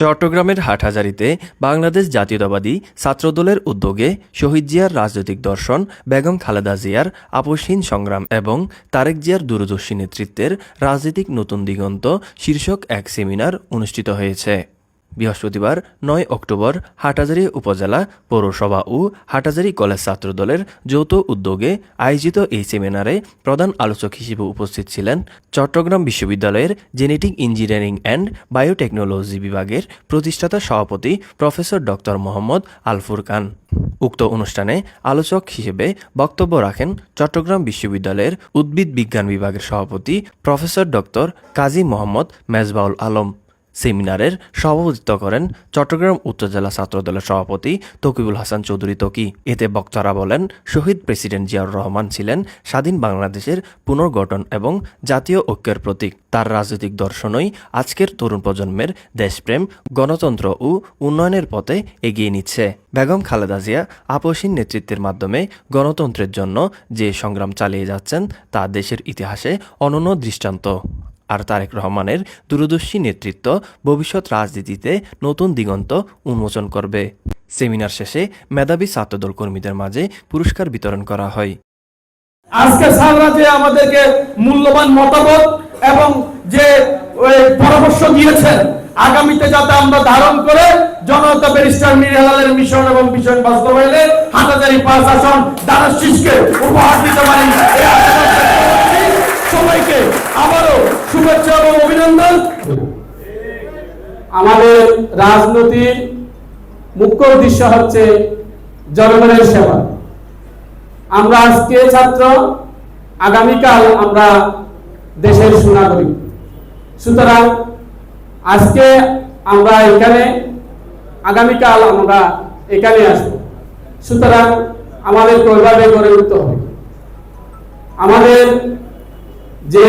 চট্টগ্রামের হাটহাজারিতে বাংলাদেশ জাতীয়তাবাদী ছাত্রদলের উদ্যোগে শহীদ জিয়ার রাজনৈতিক দর্শন, বেগম খালেদা জিয়ার আপসহীন সংগ্রাম এবং তারেক জিয়ার দূরদর্শী নেতৃত্বের রাজনৈতিক নতুন দিগন্ত শীর্ষক এক সেমিনার অনুষ্ঠিত হয়েছে। বৃহস্পতিবার নয় অক্টোবর হাটহাজারী উপজেলা পৌরসভা ও হাটহাজারী কলেজ ছাত্রদলের যৌথ উদ্যোগে আয়োজিত এই সেমিনারে প্রধান আলোচক হিসেবে উপস্থিত ছিলেন চট্টগ্রাম বিশ্ববিদ্যালয়ের জেনেটিক ইঞ্জিনিয়ারিং অ্যান্ড বায়োটেকনোলজি বিভাগের প্রতিষ্ঠাতা সভাপতি প্রফেসর ডক্টর মোহাম্মদ আলফুর খান। উক্ত অনুষ্ঠানে আলোচক হিসেবে বক্তব্য রাখেন চট্টগ্রাম বিশ্ববিদ্যালয়ের উদ্ভিদ বিজ্ঞান বিভাগের সভাপতি প্রফেসর ডক্টর কাজী মোহাম্মদ মেজবাউল আলম। সেমিনারের সভাপতিত্ব করেন চট্টগ্রাম উত্তর জেলা সভাপতি তকিবুল হাসান চৌধুরী তকি। এতে বক্তারা বলেন, শহীদ প্রেসিডেন্ট জিয়াউর রহমান ছিলেন স্বাধীন বাংলাদেশের পুনর্গঠন এবং জাতীয় ঐক্যের প্রতীক। তার রাজনৈতিক দর্শনই আজকের তরুণ প্রজন্মের দেশপ্রেম, গণতন্ত্র ও উন্নয়নের পথে এগিয়ে নিচ্ছে। বেগম খালেদা জিয়া আপসীন নেতৃত্বের মাধ্যমে গণতন্ত্রের জন্য যে সংগ্রাম চালিয়ে যাচ্ছেন, তা দেশের ইতিহাসে অনন্য দৃষ্টান্ত। আর তারেক রহমানের দূরদর্শী নেতৃত্ব ভবিষ্যৎ রাজনীতিতে নতুন দিগন্ত উন্মোচন করবে। সেমিনার শেষে মেধাবী ছাত্রদল কর্মীদের মাঝে পুরস্কার বিতরণ করা হয়। আজকে সালরা যে আমাদেরকে মূল্যবান মতামত এবং যে পরামর্শ দিয়েছেন, আগামীতে যাতে আমরা ধারণ করে জনতা ব্যারিস্টার মীর হেলালের মিশন এবং মিশন বাস্তবায়নে হাটাজারি পাঁচ আসন শীষকে উপহার দিতে পারি। সবাইকে আবারও শুভেচ্ছা এবং অভিনন্দন। আমাদের রাজনীতির মুখ্য উদ্দেশ্য হচ্ছে জনগণের সেবা। আমরা আজকে ছাত্র, আগামীকাল আমরা দেশের সুনাগরিক। সুতরাং আজকে আমরা এখানে, আগামীকাল আমরা এখানে আসব। সুতরাং আমাদের ওইভাবে গড়ে উঠতে হবে। আমাদের যে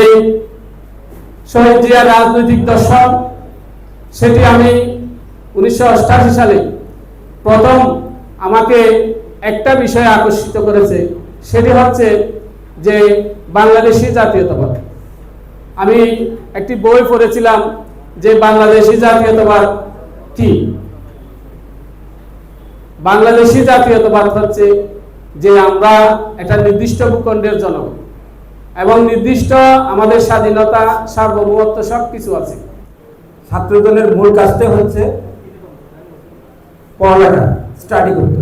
শহীদ জিয়ার রাজনৈতিক দর্শন, সেটি আমি উনিশশো সালে প্রথম আমাকে একটা বিষয়ে আকর্ষিত করেছে, সেটি হচ্ছে যে বাংলাদেশি জাতীয়তাবাদ। আমি একটি বই পড়েছিলাম যে বাংলাদেশি জাতীয়তাবাদ কি? বাংলাদেশি জাতীয়তাবাদ হচ্ছে যে আমরা একটা নির্দিষ্ট ভূখণ্ডের জনগণ। এবং নির্দিষ্ট আমাদের স্বাধীনতা, সার্বভৌমত্ব সব কিছু আছে। ছাত্রদলের মূল কাজটা হচ্ছে পড়ালেখা স্টাডি করতে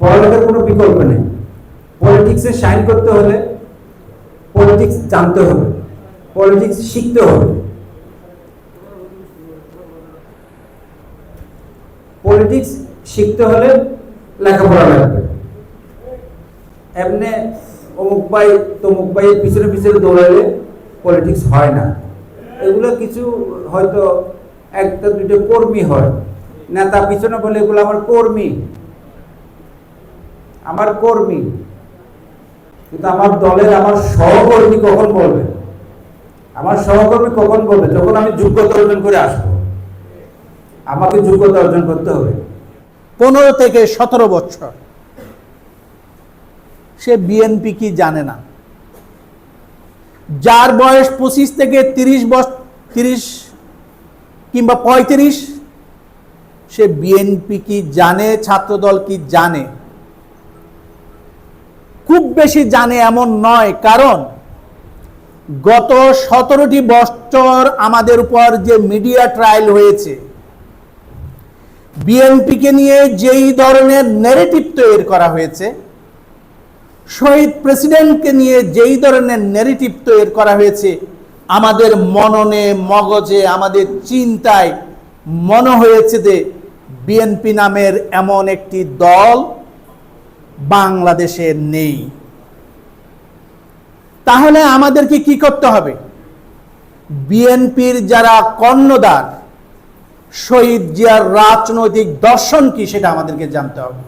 পড়ালেখার কোনো বিকল্প নেই। পলিটিক্সে শাইন করতে হলে পলিটিক্স জানতে হবে পলিটিক্স শিখতে হবে। পলিটিক্স শিখতে হলে লেখাপড়া লাগবে। এমনি অমুক ভাই তমুক ভাইয়ের পিছনে পিছনে দৌড়ালে পলিটিক্স হয় না। এগুলো কিছু হয়তো একটা দুটো কর্মী হয়। নেতা পিছনে বলে, এগুলো আমার কর্মী। আমার কর্মী। কিন্তু আমার দলের আমার সহকর্মী কখন বলবে? আমার সহকর্মী কখন বলবে? যখন আমি যোগ্যতা অর্জন করে আসব। আমাকে যোগ্যতা অর্জন করতে হবে। পনেরো থেকে সতেরো বছর। সে বিএনপি কি জানে না। যার বয়স পঁচিশ থেকে তিরিশ বছর তিরিশ কিংবা পঁয়ত্রিশ, সে বিএনপি কি জানে, ছাত্রদল কি জানে? খুব বেশি জানে এমন নয়, কারণ গত সতেরোটি বছর আমাদের উপর যে মিডিয়া ট্রায়াল হয়েছে বিএনপিকে নিয়ে যেই ধরনের নেরেটিভ তৈরি করা হয়েছে শহীদ প্রেসিডেন্টকে নিয়ে যেই ধরনের নেরেটিভ তৈরি করা হয়েছে, আমাদের মননে, মগজে, আমাদের চিন্তায় মনে হয়েছে যে বিএনপি নামের এমন একটি দল বাংলাদেশে নেই। তাহলে আমাদেরকে কি করতে হবে? বিএনপির যারা কর্ণদার শহীদ জিয়ার রাজনৈতিক দর্শন কি সেটা আমাদেরকে জানতে হবে।